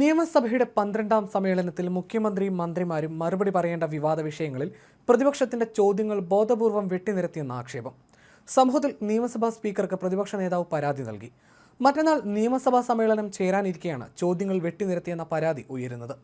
നിയമസഭയുടെ പന്ത്രണ്ടാം സമ്മേളനത്തിൽ മുഖ്യമന്ത്രിയും മന്ത്രിമാരും മറുപടി പറയേണ്ട വിവാദ വിഷയങ്ങളിൽ പ്രതിപക്ഷത്തിന്റെ ചോദ്യങ്ങൾ ബോധപൂർവം വെട്ടിനിരത്തിയെന്ന ആക്ഷേപം. സംഭവത്തിൽ നിയമസഭാ സ്പീക്കർക്ക് പ്രതിപക്ഷ നേതാവ് പരാതി നൽകി. മറ്റന്നാൾ നിയമസഭാ സമ്മേളനം ചേരാനിരിക്കെയാണ് ചോദ്യങ്ങൾ വെട്ടിനിരത്തിയെന്ന പരാതി ഉയരുന്നത്.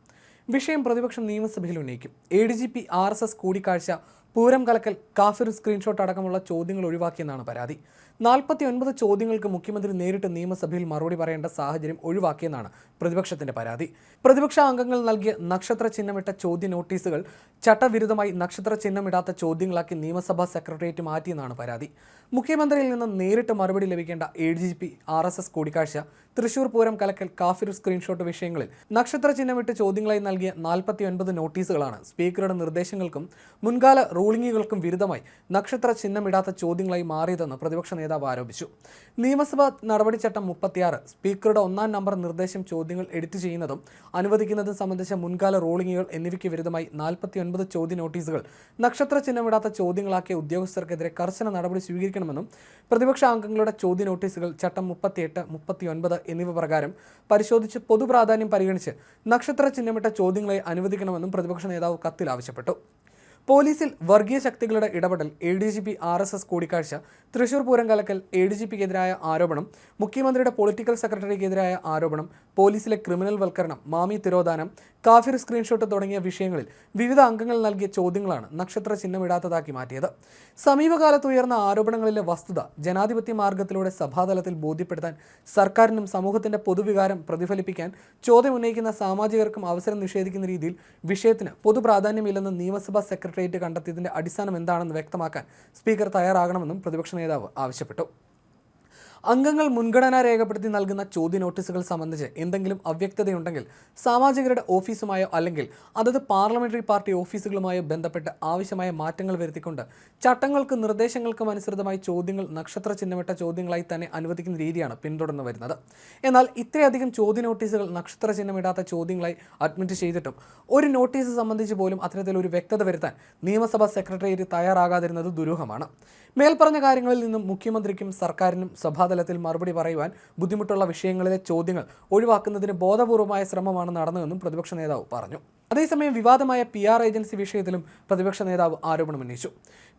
വിഷയം പ്രതിപക്ഷം നിയമസഭയിൽ ഉന്നയിക്കും. A D G P R S S കൂടിക്കാഴ്ച പൂരം കലക്കൽ കാഫിർ സ്ക്രീൻഷോട്ട് അടക്കമുള്ള ചോദ്യങ്ങൾ ഒഴിവാക്കിയെന്നാണ് പരാതി. നാൽപ്പത്തി ഒൻപത് ചോദ്യങ്ങൾക്ക് മുഖ്യമന്ത്രി നേരിട്ട് നിയമസഭയിൽ മറുപടി പറയേണ്ട സാഹചര്യം ഒഴിവാക്കിയെന്നാണ് പ്രതിപക്ഷത്തിന്റെ പരാതി. പ്രതിപക്ഷ അംഗങ്ങൾ നൽകിയ നക്ഷത്ര ചിഹ്നമിട്ട ചോദ്യ നോട്ടീസുകൾ ചട്ടവിരുദ്ധമായി നക്ഷത്ര ചിഹ്നമിടാത്ത ചോദ്യങ്ങളാക്കി നിയമസഭാ സെക്രട്ടേറിയറ്റ് മാറ്റിയെന്നാണ് പരാതി. മുഖ്യമന്ത്രിയിൽ നിന്ന് നേരിട്ട് മറുപടി ലഭിക്കേണ്ട A D G P R S S കൂടിക്കാഴ്ച തൃശൂർ പൂരം കലക്കൽ കാഫിർ സ്ക്രീൻഷോട്ട് വിഷയങ്ങളിൽ നക്ഷത്ര ചിഹ്നമിട്ട് ചോദ്യങ്ങളായി നൽകിയ നാൽപ്പത്തി ഒൻപത് നോട്ടീസുകളാണ് സ്പീക്കറുടെ നിർദ്ദേശങ്ങൾക്കും മുൻകാല റൂളിംഗുകൾക്കും വിരുദ്ധമായി നക്ഷത്ര ചിഹ്നമിടാത്ത ചോദ്യങ്ങളായി മാറിയതെന്ന് പ്രതിപക്ഷ നേതാവ് ആരോപിച്ചു. നിയമസഭാ നടപടിച്ചട്ടം മുപ്പത്തിയാറ് സ്പീക്കറുടെ ഒന്നാം നമ്പർ നിർദ്ദേശം ചോദ്യങ്ങൾ എഡിറ്റ് ചെയ്യുന്നതും അനുവദിക്കുന്നതും സംബന്ധിച്ച മുൻകാല റൂളിംഗുകൾ എന്നിവയ്ക്ക് വിരുദ്ധമായി നാൽപ്പത്തി ഒൻപത് ചോദ്യ നോട്ടീസുകൾ നക്ഷത്ര ചിഹ്നമിടാത്ത ചോദ്യങ്ങളാക്കിയ ഉദ്യോഗസ്ഥർക്കെതിരെ കർശന നടപടി സ്വീകരിക്കണമെന്നും പ്രതിപക്ഷ അംഗങ്ങളുടെ ചോദ്യ നോട്ടീസുകൾ ചട്ടം മുപ്പത്തിയെട്ട് മുപ്പത്തിയൊൻപത് എന്നിവ പ്രകാരം പരിശോധിച്ച് പൊതുപ്രാധാന്യം പരിഗണിച്ച് നക്ഷത്ര ചിഹ്നമിട്ട ചോദ്യങ്ങളെ അനുവദിക്കണമെന്നും പ്രതിപക്ഷ നേതാവ് കത്തിൽ ആവശ്യപ്പെട്ടു. പോലീസിൽ വർഗീയ ശക്തികളുടെ ഇടപെടൽ A D G P R S S കൂടിക്കാഴ്ച തൃശൂർ പൂരം കലക്കൽ എ ഡി ജി പിക്കെതിരായ ആരോപണം മുഖ്യമന്ത്രിയുടെ പൊളിറ്റിക്കൽ സെക്രട്ടറിക്കെതിരായ ആരോപണം പോലീസിലെ ക്രിമിനൽ വൽക്കരണം മാമി തിരോധാനം കാഫിർ സ്ക്രീൻഷോട്ട് തുടങ്ങിയ വിഷയങ്ങളിൽ വിവിധ അംഗങ്ങൾ നൽകിയ ചോദ്യങ്ങളാണ് നക്ഷത്ര ചിഹ്നമിടാത്തതാക്കി മാറ്റിയത്. സമീപകാലത്ത് ഉയർന്ന ആരോപണങ്ങളിലെ വസ്തുത ജനാധിപത്യ മാർഗത്തിലൂടെ സഭാതലത്തിൽ ബോധ്യപ്പെടുത്താൻ സർക്കാരിനും സമൂഹത്തിന്റെ പൊതുവികാരം പ്രതിഫലിപ്പിക്കാൻ ചോദ്യം ഉന്നയിക്കുന്ന സാമാജികർക്കും അവസരം നിഷേധിക്കുന്ന രീതിയിൽ വിഷയത്തിന് പൊതുപ്രാധാന്യമില്ലെന്ന് നിയമസഭാ സെക്രട്ടേറിയറ്റ് കണ്ടെത്തിയതിന്റെ അടിസ്ഥാനം എന്താണെന്ന് വ്യക്തമാക്കാൻ സ്പീക്കർ തയ്യാറാകണമെന്നും പ്രതിപക്ഷ നേതാവ് ആവശ്യപ്പെട്ടു. അംഗങ്ങൾ മുൻഗണന രേഖപ്പെടുത്തി നൽകുന്ന ചോദ്യ നോട്ടീസുകൾ സംബന്ധിച്ച് എന്തെങ്കിലും അവ്യക്തതയുണ്ടെങ്കിൽ സാമാജികരുടെ ഓഫീസുമായോ അല്ലെങ്കിൽ അതത് പാർലമെന്ററി പാർട്ടി ഓഫീസുകളുമായോ ബന്ധപ്പെട്ട് ആവശ്യമായ മാറ്റങ്ങൾ വരുത്തിക്കൊണ്ട് ചട്ടങ്ങൾക്കും നിർദ്ദേശങ്ങൾക്കും അനുസൃതമായി ചോദ്യങ്ങൾ നക്ഷത്ര ചിഹ്നമിട്ട ചോദ്യങ്ങളായി തന്നെ അനുവദിക്കുന്ന രീതിയാണ് പിന്തുടർന്നു വരുന്നത്. എന്നാൽ ഇത്രയധികം ചോദ്യ നോട്ടീസുകൾ നക്ഷത്ര ചിഹ്നമിടാത്ത ചോദ്യങ്ങളായി അഡ്മിറ്റ് ചെയ്തിട്ടും ഒരു നോട്ടീസ് സംബന്ധിച്ച് പോലും അത്തരത്തിലൊരു വ്യക്തത വരുത്താൻ നിയമസഭാ സെക്രട്ടേറിയറ്റ് തയ്യാറാകാതിരുന്നത് ദുരൂഹമാണ്. മേൽപ്പറഞ്ഞ കാര്യങ്ങളിൽ നിന്നും മുഖ്യമന്ത്രിക്കും സർക്കാരിനും സഭാതലത്തിൽ മറുപടി പറയുവാൻ ബുദ്ധിമുട്ടുള്ള വിഷയങ്ങളിലെ ചോദ്യങ്ങൾ ഒഴിവാക്കുന്നതിന് ബോധപൂർവമായ ശ്രമമാണ് നടന്നതെന്നും പ്രതിപക്ഷ നേതാവ് പറഞ്ഞു. അതേസമയം വിവാദമായ പി ആർ ഏജൻസി വിഷയത്തിലും പ്രതിപക്ഷ നേതാവ് ആരോപണം ഉന്നയിച്ചു.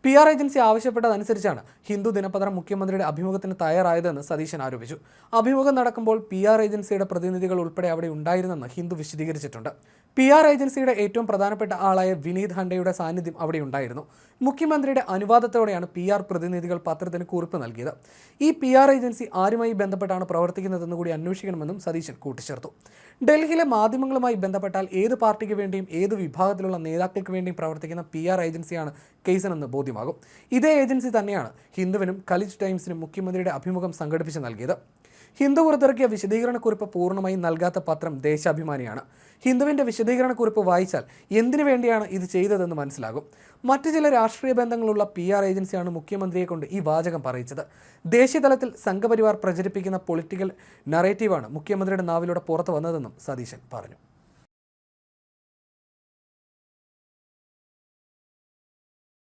പി ആർ ഏജൻസി ആവശ്യപ്പെട്ടതനുസരിച്ചാണ് ഹിന്ദു ദിനപത്രം മുഖ്യമന്ത്രിയുടെ അഭിമുഖത്തിന് തയ്യാറായതെന്ന് സതീശൻ ആരോപിച്ചു. അഭിമുഖം നടക്കുമ്പോൾ പി ആർ ഏജൻസിയുടെ പ്രതിനിധികൾ ഉൾപ്പെടെ അവിടെ ഉണ്ടായിരുന്നെന്ന് ഹിന്ദു വിശദീകരിച്ചിട്ടുണ്ട്. പി ആർ ഏജൻസിയുടെ ഏറ്റവും പ്രധാനപ്പെട്ട ആളായ വിനീത് ഹണ്ടയുടെ സാന്നിധ്യം അവിടെ ഉണ്ടായിരുന്നു. മുഖ്യമന്ത്രിയുടെ അനുവാദത്തോടെയാണ് പി ആർ പ്രതിനിധികൾ പത്രത്തിന് കുറിപ്പ് നൽകിയത്. ഈ പി ആർ ഏജൻസി ആരുമായി ബന്ധപ്പെട്ടാണ് പ്രവർത്തിക്കുന്നതെന്ന് കൂടി അന്വേഷിക്കണമെന്നും സതീശൻ കൂട്ടിച്ചേർത്തു. ഡൽഹിയിലെ മാധ്യമങ്ങളുമായി ബന്ധപ്പെട്ടാൽ ഏത് പാർട്ടിക്ക് വേണ്ടിയും ഏത് വിഭാഗത്തിലുള്ള നേതാക്കൾക്ക് വേണ്ടിയും പ്രവർത്തിക്കുന്ന പി ആർ ഏജൻസിയാണ് കേസിനെന്ന് ബോധ്യമാകും. ഇതേ ഏജൻസി തന്നെയാണ് ഹിന്ദുവിനും കലിജ് ടൈംസിനും മുഖ്യമന്ത്രിയുടെ അഭിമുഖം സംഘടിപ്പിച്ച് നൽകിയത്. ഹിന്ദു പുറത്തിറക്കിയ വിശദീകരണക്കുറിപ്പ് പൂർണമായും നൽകാത്ത പത്രം ദേശാഭിമാനിയാണ്. ഹിന്ദുവിന്റെ വിശദീകരണക്കുറിപ്പ് വായിച്ചാൽ എന്തിനു വേണ്ടിയാണ് ഇത് ചെയ്തതെന്ന് മനസ്സിലാകും. മറ്റു ചില രാഷ്ട്രീയ ബന്ധങ്ങളുള്ള പി ആർ ഏജൻസിയാണ് മുഖ്യമന്ത്രിയെ കൊണ്ട് ഈ വാചകം പറയിച്ചത്. ദേശീയതലത്തിൽ സംഘപരിവാർ പ്രചരിപ്പിക്കുന്ന പൊളിറ്റിക്കൽ നറേറ്റീവാണ് മുഖ്യമന്ത്രിയുടെ നാവിലൂടെ പുറത്തു വന്നതെന്നും സതീശൻ പറഞ്ഞു.